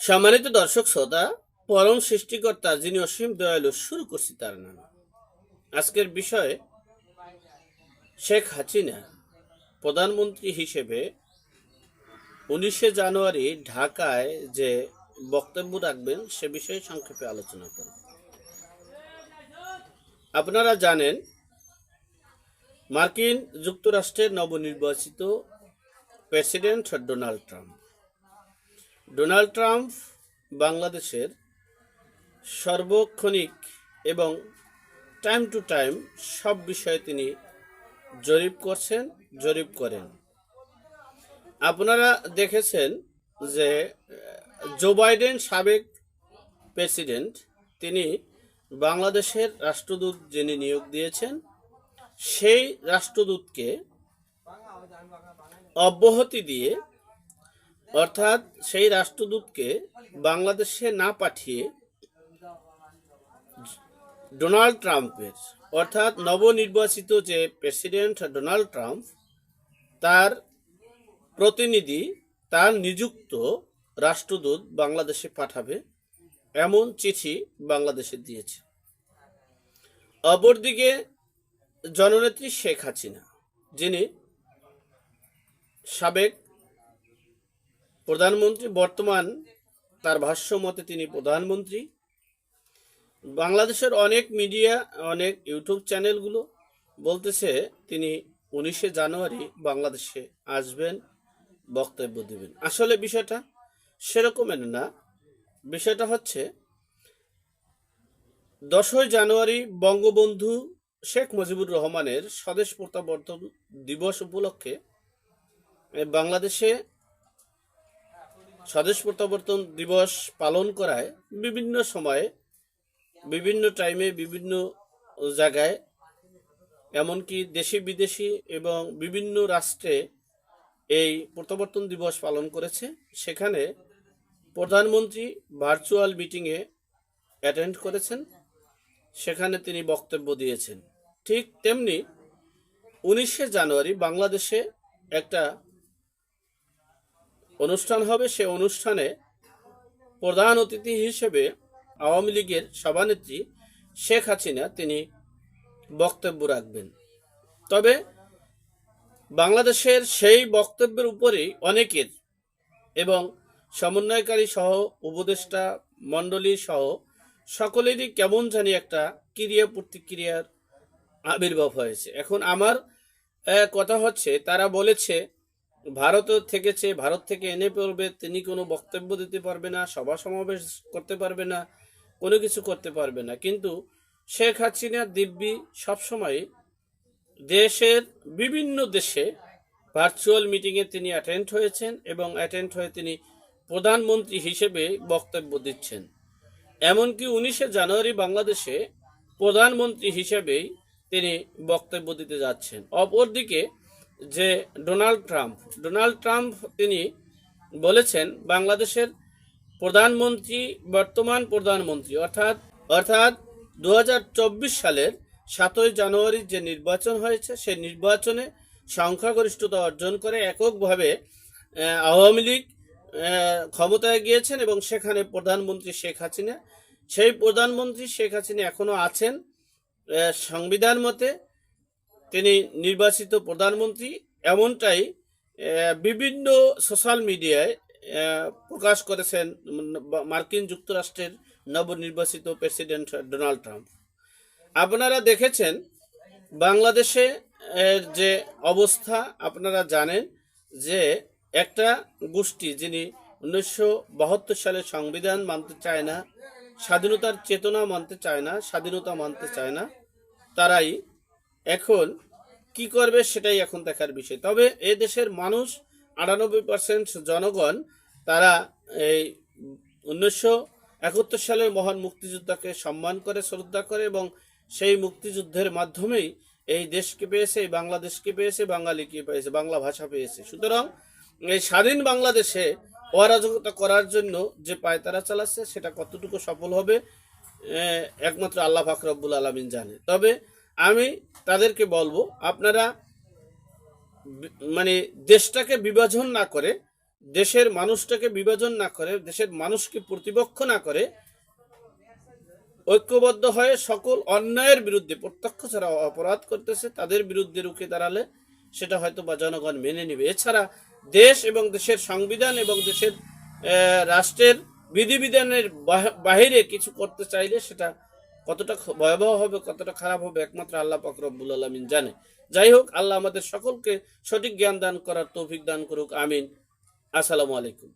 সম্মানিত দর্শক শ্রোতা, পরম সৃষ্টিকর্তা যিনি অসীম দয়ালু, শুরু করছি তার নাম। আজকের বিষয়ে, শেখ হাসিনা, প্রধানমন্ত্রী হিসেবে উনিশে জানুয়ারি ঢাকায় যে বক্তব্য রাখবেন, সে বিষয়ে সংক্ষেপে আলোচনা করব। আপনারা জানেন, মার্কিন যুক্তরাষ্ট্রের নবনির্বাচিত president Donald Trump. Donald Trump বাংলাদেশের সর্বক্ষণিক এবং টাইম টু টাইম সব বিষয়ে তিনি জরিপ করছেন, জরিপ করেন। আপনারা দেখেছেন যে জো বাইডেন সাবেক প্রেসিডেন্ট, তিনি বাংলাদেশের রাষ্ট্রদূত যিনি নিয়োগ দিয়েছেন, সেই রাষ্ট্রদূতকে অব্যাহতি দিয়ে অর্থাৎ সেই রাষ্ট্রদূতকে বাংলাদেশে না পাঠিয়ে ডোনাল্ড ট্রাম্পের, অর্থাৎ নবনির্বাচিত যে প্রেসিডেন্ট ডোনাল্ড ট্রাম্প, তার প্রতিনিধি, তার নিযুক্ত রাষ্ট্রদূত বাংলাদেশে পাঠাবে এমন চিঠি বাংলাদেশে দিয়েছে। অপরদিকে জননেত্রী শেখ হাসিনা, যিনি সাবেক প্রধানমন্ত্রী বর্তমান তার ভাষ্য মতে তিনি প্রধানমন্ত্রী। বাংলাদেশের অনেক মিডিয়া, অনেক ইউটিউব চ্যানেলগুলো বলতেছে তিনি উনিশে জানুয়ারি বাংলাদেশে আসবেন, বক্তব্য দেবেন। আসলে বিষয়টা সেরকমের না। বিষয়টা হচ্ছে, দশই জানুয়ারি বঙ্গবন্ধু শেখ মুজিবুর রহমানের স্বদেশ প্রত্যাবর্তন দিবস উপলক্ষে বাংলাদেশে স্বদেশ প্রত্যাবর্তন দিবস পালন করায় বিভিন্ন সময়ে, বিভিন্ন টাইমে বিভিন্ন জায়গায়, এমনকি দেশি বিদেশি এবং বিভিন্ন রাষ্ট্রে এই প্রত্যাবর্তন দিবস পালন করেছে। সেখানে প্রধানমন্ত্রী ভার্চুয়াল মিটিংয়ে অ্যাটেন্ড করেছেন। সেখানে তিনি বক্তব্য দিয়েছেন। ঠিক তেমনি উনিশে জানুয়ারি বাংলাদেশে একটা অনুষ্ঠান হবে, সে অনুষ্ঠানে প্রধান অতিথি হিসেবে আওয়ামী লীগের সভানেত্রী শেখ হাসিনা তিনি বক্তব্য রাখবেন। তবে বাংলাদেশের সেই বক্তব্যের উপরেই অনেকের এবং সমন্বয়কারী সহ উপদেষ্টা মণ্ডলী সহ সকলেরই কেমন জানি একটা ক্রিয়া প্রতিক্রিয়ার আবির্ভাব হয়েছে। এখন আমার কথা হচ্ছে, তারা বলেছে ভারত থেকেছে, ভারত থেকে এনে পড়বে, তিনি কোনো বক্তব্য দিতে পারবে না, সভা সমাবেশ করতে পারবে না, কোনো কিছু করতে পারবে না। কিন্তু শেখ হাসিনা, দিব্যি সবসময় দেশের বিভিন্ন দেশে ভার্চুয়াল মিটিংয়ে তিনি অ্যাটেন্ড হয়েছেন এবং অ্যাটেন্ড হয়ে তিনি প্রধানমন্ত্রী হিসেবে বক্তব্য দিচ্ছেন। এমনকি উনিশে জানুয়ারি বাংলাদেশে প্রধানমন্ত্রী হিসেবেই তিনি বক্তব্য দিতে যাচ্ছেন। অপরদিকে যে ডোনাল্ড ট্রাম্প ডোনাল্ড ট্রাম্প তিনি বলেছেন বাংলাদেশের প্রধানমন্ত্রী, বর্তমান প্রধানমন্ত্রী, অর্থাৎ অর্থাৎ দু হাজার চব্বিশ সালের সাতই জানুয়ারির যে নির্বাচন হয়েছে সেই নির্বাচনে সংখ্যাগরিষ্ঠতা অর্জন করে এককভাবে আওয়ামী লীগ ক্ষমতায় গিয়েছেন এবং সেখানে প্রধানমন্ত্রী শেখ হাসিনা, সেই প্রধানমন্ত্রী শেখ হাসিনা এখনও আছেন সংবিধান মতে তিনি নির্বাচিত প্রধানমন্ত্রী এমনটাই বিভিন্ন সোশ্যাল মিডিয়ায় প্রকাশ করেছেন মার্কিন যুক্তরাষ্ট্রের নবনির্বাচিত প্রেসিডেন্ট ডোনাল্ড ট্রাম্প। আপনারা দেখেছেন বাংলাদেশে যে অবস্থা, আপনারা জানেন যে একটা গোষ্ঠী যিনি উনিশশো বাহাত্তর সালে সংবিধান মানতে চায় না, স্বাধীনতার চেতনা মানতে চায় না, স্বাধীনতা মানতে চায় না, তারাই এখন কি করবে সেটাই এখন দেখার বিষয়। তবে এ দেশের মানুষ আটানব্বই পার্সেন্ট জনগণ তারা এই উনিশশো একাত্তর সালের মহান মুক্তিযোদ্ধাকে সম্মান করে, শ্রদ্ধা করে এবং সেই মুক্তিযুদ্ধের মাধ্যমেই এই দেশকে পেয়েছে, এই বাংলাদেশকে পেয়েছে, বাঙালিকে পেয়েছে, বাংলা ভাষা পেয়েছে। সুতরাং এই স্বাধীন বাংলাদেশে অরাজকতা করার জন্য যে পায়তারা চালাচ্ছে, সেটা কতটুকু সফল হবে একমাত্র আল্লাহ ফাকরবুল আলমিন জানে। তবে আমি তাদেরকে বলব, আপনারা মানে দেশটাকে বিভাজন না করে, দেশের মানুষটাকে বিভাজন না করে, দেশের মানুষকে প্রতিপক্ষ না করে, ঐক্যবদ্ধ হয়ে সকল অন্যায়ের বিরুদ্ধে প্রত্যক্ষ ছাড়া অপরাধ করতেছে, তাদের বিরুদ্ধে রুখে দাঁড়ালে সেটা হয়তো বা জনগণ মেনে নেবে। এছাড়া দেশ এবং দেশের সংবিধান এবং দেশের রাষ্ট্রের বিধিবিধানের বাহ- বাহিরে কিছু করতে চাইলে সেটা কতটা ভয়াবহ হবে, কতটা খারাপ হবে, একমাত্র আল্লাহ পাক রব্বুল আলমিন জানে। যাই হোক, আল্লাহ আমাদের সকলকে সঠিক জ্ঞান দান করার তৌফিক দান করুক, আমিন। আসসালামু আলাইকুম।